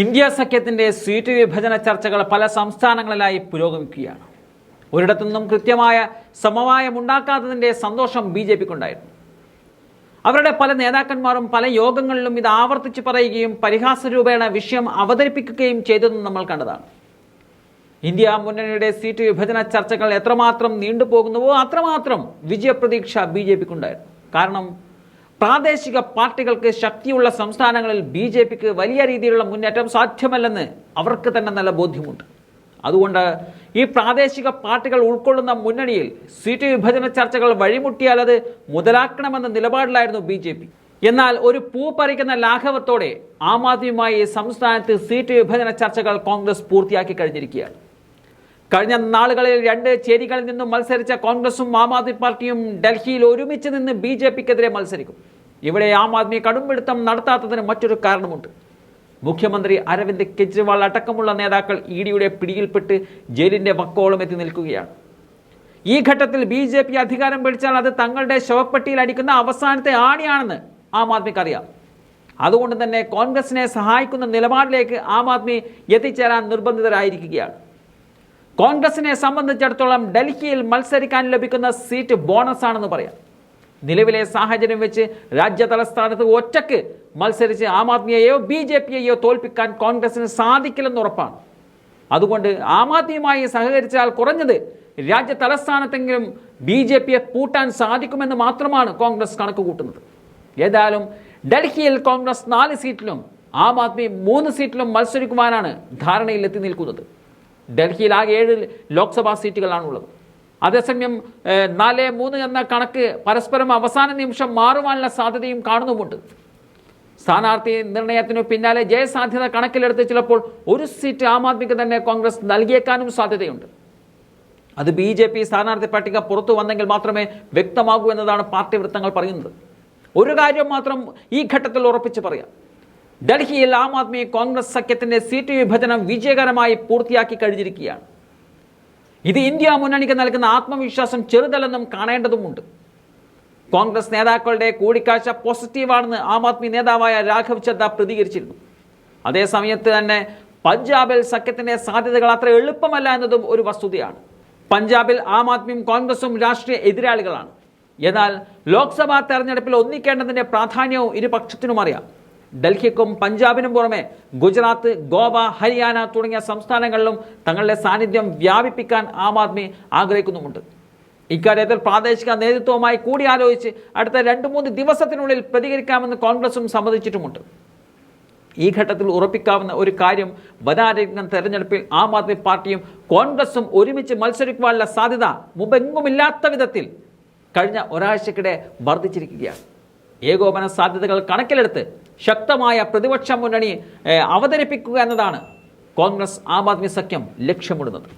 India സഖ്യത്തിന്റെ seat വിഭജന ചർച്ചകൾ പല സംസ്ഥാനങ്ങളിലായി പുരോഗമിക്കുകയാണ്. ഒരിടത്തു കൃത്യമായ സമവായം സമവായമുണ്ടാക്കാത്തതിന്റെ സന്തോഷം ബി ജെ പിക്കുണ്ടായിരുന്നു. അവരുടെ പല നേതാക്കന്മാരും പല യോഗങ്ങളിലും ഇത് ആവർത്തിച്ച് പറയുകയും പരിഹാസ രൂപേണ വിഷയം അവതരിപ്പിക്കുകയും ചെയ്തതെന്ന് നമ്മൾ കണ്ടതാണ്. ഇന്ത്യ മുന്നണിയുടെ സീറ്റ് വിഭജന ചർച്ചകൾ എത്രമാത്രം നീണ്ടുപോകുന്നുവോ അത്രമാത്രം വിജയപ്രതീക്ഷ ബി ജെ പിക്കുണ്ടായിരുന്നു. കാരണം പ്രാദേശിക പാർട്ടികൾക്ക് ശക്തിയുള്ള സംസ്ഥാനങ്ങളിൽ ബി ജെ പിക്ക് വലിയ രീതിയിലുള്ള മുന്നേറ്റം സാധ്യമല്ലെന്ന് അവർക്ക് തന്നെ നല്ല ബോധ്യമുണ്ട്. അതുകൊണ്ട് ഈ പ്രാദേശിക പാർട്ടികൾ ഉൾക്കൊള്ളുന്ന മുന്നണിയിൽ സീറ്റ് വിഭജന ചർച്ചകൾ വഴിമുട്ടിയാൽ അത് മുതലാക്കണമെന്ന നിലപാടിലായിരുന്നു ബി ജെ പി. എന്നാൽ ഒരു പൂ പറിക്കുന്ന ലാഘവത്തോടെ ആം ആദ്മിയുമായി സംസ്ഥാനത്ത് സീറ്റ് വിഭജന ചർച്ചകൾ കോൺഗ്രസ് പൂർത്തിയാക്കി കഴിഞ്ഞിരിക്കുകയാണ്. കഴിഞ്ഞ നാളുകളിൽ രണ്ട് ചേരികളിൽ നിന്നും മത്സരിച്ച കോൺഗ്രസും ആം ആദ്മി പാർട്ടിയും ഡൽഹിയിൽ ഒരുമിച്ച് നിന്ന് ബി ജെ പിക്കെതിരെ മത്സരിക്കും. ഇവിടെ ആം ആദ്മി കടുംപിടുത്തം നടത്താത്തതിന് മറ്റൊരു കാരണമുണ്ട്. മുഖ്യമന്ത്രി അരവിന്ദ് കെജ്രിവാൾ അടക്കമുള്ള നേതാക്കൾ ഇ ഡിയുടെ പിടിയിൽപ്പെട്ട് ജയിലിന്റെ വക്കോളം എത്തി നിൽക്കുകയാണ്. ഈ ഘട്ടത്തിൽ ബി ജെ പി അധികാരം പിടിച്ചാൽ അത് തങ്ങളുടെ ശവപ്പെട്ടിയിൽ അടിക്കുന്ന അവസാനത്തെ ആണിയാണെന്ന് ആം ആദ്മിക്ക് അറിയാം. അതുകൊണ്ട് തന്നെ കോൺഗ്രസിനെ സഹായിക്കുന്ന നിലപാടിലേക്ക് ആം ആദ്മി എത്തിച്ചേരാൻ നിർബന്ധിതരായിരിക്കുകയാണ്. കോൺഗ്രസിനെ സംബന്ധിച്ചിടത്തോളം ഡൽഹിയിൽ മത്സരിക്കാൻ ലഭിക്കുന്ന സീറ്റ് ബോണസ് ആണെന്ന് പറയാം. നിലവിലെ സാഹചര്യം വെച്ച് രാജ്യ തലസ്ഥാനത്ത് ഒറ്റയ്ക്ക് മത്സരിച്ച് ആം ആദ്മിയെയോ ബി ജെ പിയെയോ തോൽപ്പിക്കാൻ കോൺഗ്രസിന് സാധിക്കില്ലെന്ന് ഉറപ്പാണ്. അതുകൊണ്ട് ആം ആദ്മിയുമായി സഹകരിച്ചാൽ കുറഞ്ഞത് രാജ്യ തലസ്ഥാനത്തെങ്കിലും ബി ജെ പിയെ പൂട്ടാൻ സാധിക്കുമെന്ന് മാത്രമാണ് കോൺഗ്രസ് കണക്ക് കൂട്ടുന്നത്. ഏതായാലും ഡൽഹിയിൽ കോൺഗ്രസ് നാല് സീറ്റിലും ആം ആദ്മി മൂന്ന് സീറ്റിലും മത്സരിക്കുവാനാണ് ധാരണയിൽ എത്തി നിൽക്കുന്നത്. ഡൽഹിയിൽ ആകെ ഏഴ് ലോക്സഭാ സീറ്റുകളാണുള്ളത്. അതേസമയം നാല് മൂന്ന് എന്ന കണക്ക് പരസ്പരം അവസാന നിമിഷം മാറുവാനുള്ള സാധ്യതയും കാണുന്നുമുണ്ട്. സ്ഥാനാർത്ഥി നിർണയത്തിനു പിന്നാലെ ജയസാധ്യത കണക്കിലെടുത്ത് ചിലപ്പോൾ ഒരു സീറ്റ് ആം ആദ്മിക്ക് തന്നെ കോൺഗ്രസ് നൽകിയേക്കാനും സാധ്യതയുണ്ട്. അത് ബി ജെ പി സ്ഥാനാർത്ഥി പട്ടിക പുറത്തു വന്നെങ്കിൽ മാത്രമേ വ്യക്തമാകൂ എന്നതാണ് പാർട്ടി വൃത്തങ്ങൾ പറയുന്നത്. ഒരു കാര്യം മാത്രം ഈ ഘട്ടത്തിൽ ഉറപ്പിച്ച് പറയാം. ഡൽഹിയിൽ ആം ആദ്മി കോൺഗ്രസ് സഖ്യത്തിന്റെ സീറ്റ് വിഭജനം വിജയകരമായി പൂർത്തിയാക്കി കഴിഞ്ഞിരിക്കുകയാണ്. ഇത് ഇന്ത്യ മുന്നണിക്ക് നൽകുന്ന ആത്മവിശ്വാസം ചെറുതല്ലെന്നും കാണേണ്ടതുമുണ്ട്. കോൺഗ്രസ് നേതാക്കളുടെ കൂടിക്കാഴ്ച പോസിറ്റീവാണെന്ന് ആം ആദ്മി നേതാവായ രാഘവ് ചദ്ദ പ്രതികരിച്ചിരുന്നു. അതേസമയത്ത് തന്നെ പഞ്ചാബിൽ സഖ്യത്തിന്റെ സാധ്യതകൾ അത്ര എളുപ്പമല്ല എന്നതും ഒരു വസ്തുതയാണ്. പഞ്ചാബിൽ ആം ആദ്മിയും കോൺഗ്രസും രാഷ്ട്രീയ എതിരാളികളാണ്. എന്നാൽ ലോക്സഭാ തെരഞ്ഞെടുപ്പിൽ ഒന്നിക്കേണ്ടതിന്റെ പ്രാധാന്യവും ഇരുപക്ഷത്തിനും അറിയാം. ഡൽഹിക്കും പഞ്ചാബിനും പുറമെ ഗുജറാത്ത് ഗോവ ഹരിയാന തുടങ്ങിയ സംസ്ഥാനങ്ങളിലും തങ്ങളുടെ സാന്നിധ്യം വ്യാപിപ്പിക്കാൻ ആം ആദ്മി ആഗ്രഹിക്കുന്നുമുണ്ട്. ഇക്കാര്യത്തിൽ പ്രാദേശിക നേതൃത്വവുമായി കൂടിയാലോചിച്ച് അടുത്ത രണ്ട് മൂന്ന് ദിവസത്തിനുള്ളിൽ പ്രതികരിക്കാമെന്ന് കോൺഗ്രസും സമ്മതിച്ചിട്ടുമുണ്ട്. ഈ ഘട്ടത്തിൽ ഉറപ്പിക്കാവുന്ന ഒരു കാര്യം വരാനിരിക്കുന്ന തെരഞ്ഞെടുപ്പിൽ ആം ആദ്മി പാർട്ടിയും കോൺഗ്രസും ഒരുമിച്ച് മത്സരിക്കുവാനുള്ള സാധ്യത മുമ്പെങ്ങുമില്ലാത്ത വിധത്തിൽ കഴിഞ്ഞ ഒരാഴ്ചക്കിടെ വർദ്ധിച്ചിരിക്കുകയാണ്. ഏകോപന സാധ്യതകൾ കണക്കിലെടുത്ത് ശക്തമായ പ്രതിപക്ഷ മുന്നണി അവതരിപ്പിക്കുക എന്നതാണ് കോൺഗ്രസ് ആം ആദ്മി സഖ്യം ലക്ഷ്യമിടുന്നത്.